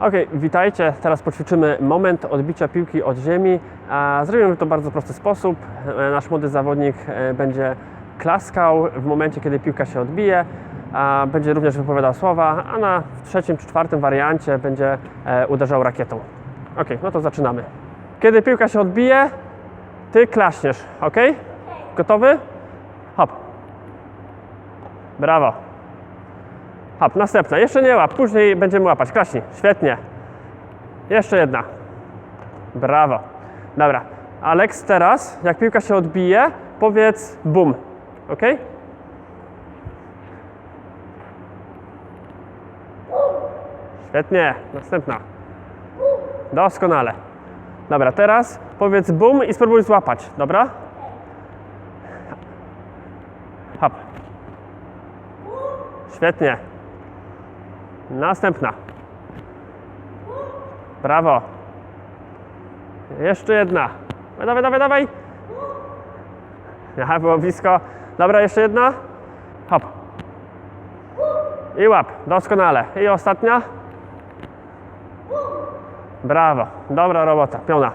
Ok, witajcie. Teraz poćwiczymy moment odbicia piłki od ziemi. Zrobimy to w bardzo prosty sposób. E, Nasz młody zawodnik e, będzie klaskał w momencie, kiedy piłka się odbije. Będzie również wypowiadał słowa, a na trzecim czy czwartym wariancie będzie e, uderzał rakietą. Ok, no to zaczynamy. Kiedy piłka się odbije, ty klaśniesz, ok? Gotowy? Hop. Brawo. Hop, następna. Jeszcze nie łap, później będziemy łapać. Klaśnij. Świetnie. Jeszcze jedna. Brawo. Dobra. Alex, teraz, jak piłka się odbije, powiedz bum. Ok? Świetnie. Następna. Doskonale. Dobra, teraz powiedz bum i spróbuj złapać. Dobra? Hop. Świetnie. Następna. Brawo. Jeszcze jedna. Dawaj, dawaj, dawaj. Aha, było blisko. Dobra, jeszcze jedna. Hop. I łap. Doskonale. I ostatnia. Brawo. Dobra robota. Piona.